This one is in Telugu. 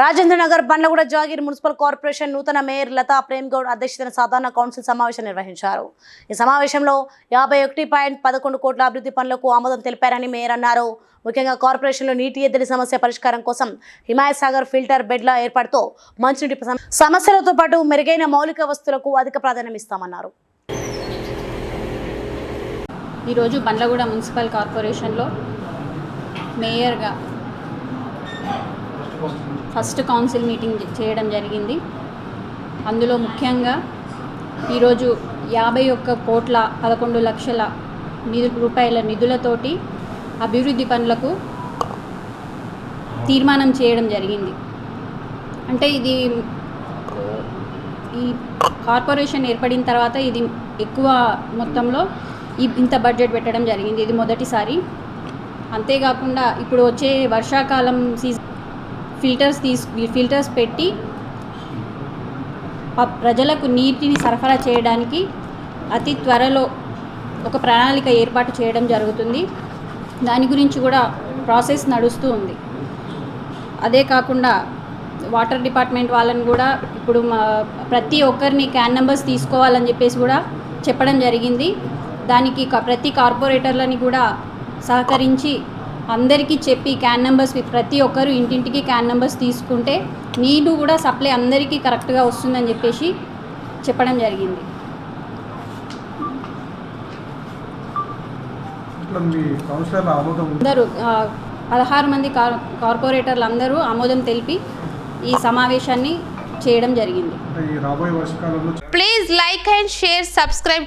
రాజేంద్రనగర్ బండ్లగూడ జాగీర్ మున్సిపల్ కార్పొరేషన్ నూతన మేయర్ లతా ప్రేమ్ గౌడ్ అధ్యక్షతన సాధారణ కౌన్సిల్ సమావేశం నిర్వహించారు. ఈ సమావేశంలో యాభై ఒకటి పాయింట్ పదకొండు కోట్ల అభివృద్ధి పనులకు ఆమోదం తెలిపారని మేయర్ అన్నారు. ముఖ్యంగా కార్పొరేషన్లో నీటి ఎద్దడి సమస్య పరిష్కారం కోసం హిమాయత్ సాగర్ ఫిల్టర్ బెడ్ల ఏర్పాటుతో మంచినీటి సమస్యలతో పాటు మెరుగైన మౌలిక వస్తువులకు అధిక ప్రాధాన్యం ఇస్తామన్నారు. ఈరోజు బండ్లగూడ మున్సిపల్ కార్పొరేషన్లో మేయర్గా ఫస్ట్ కౌన్సిల్ మీటింగ్ చేయడం జరిగింది. అందులో ముఖ్యంగా ఈరోజు యాభై ఒక్క కోట్ల పదకొండు లక్షల నిధు రూపాయల నిధులతోటి అభివృద్ధి పనులకు తీర్మానం చేయడం జరిగింది. అంటే ఇది ఈ కార్పొరేషన్ ఏర్పడిన తర్వాత ఇది ఎక్కువ మొత్తంలో ఇంత బడ్జెట్ పెట్టడం జరిగింది. ఇది మొదటిసారి. అంతేకాకుండా ఇప్పుడు వచ్చే వర్షాకాలం సీజన్ ఫిల్టర్స్ తీసు ఫిల్టర్స్ పెట్టి ప్రజలకు నీటిని సరఫరా చేయడానికి అతి త్వరలో ఒక ప్రణాళిక ఏర్పాటు చేయడం జరుగుతుంది. దాని గురించి కూడా ప్రాసెస్ నడుస్తూ ఉంది. అదే కాకుండా వాటర్ డిపార్ట్మెంట్ వాళ్ళని కూడా ఇప్పుడు మా ప్రతి ఒక్కరిని క్యాన్ నెంబర్స్ తీసుకోవాలని చెప్పేసి కూడా చెప్పడం జరిగింది. దానికి ప్రతి కార్పొరేటర్లని కూడా సహకరించి అందరికీ చెప్పి క్యాన్ నెంబర్స్ ప్రతి ఒక్కరు ఇంటింటికి క్యాన్ నెంబర్స్ తీసుకుంటే నీరు కూడా సప్లై అందరికీ కరెక్ట్గా వస్తుందని చెప్పేసి చెప్పడం జరిగింది. అందరూ పదహారు మంది కార్ కార్పొరేటర్లు అందరూ ఆమోదం తెలిపి ఈ సమావేశాన్ని చేయడం జరిగింది. అంటే ఈ రాబోయే వర్షకాలంలో Please like and share, subscribe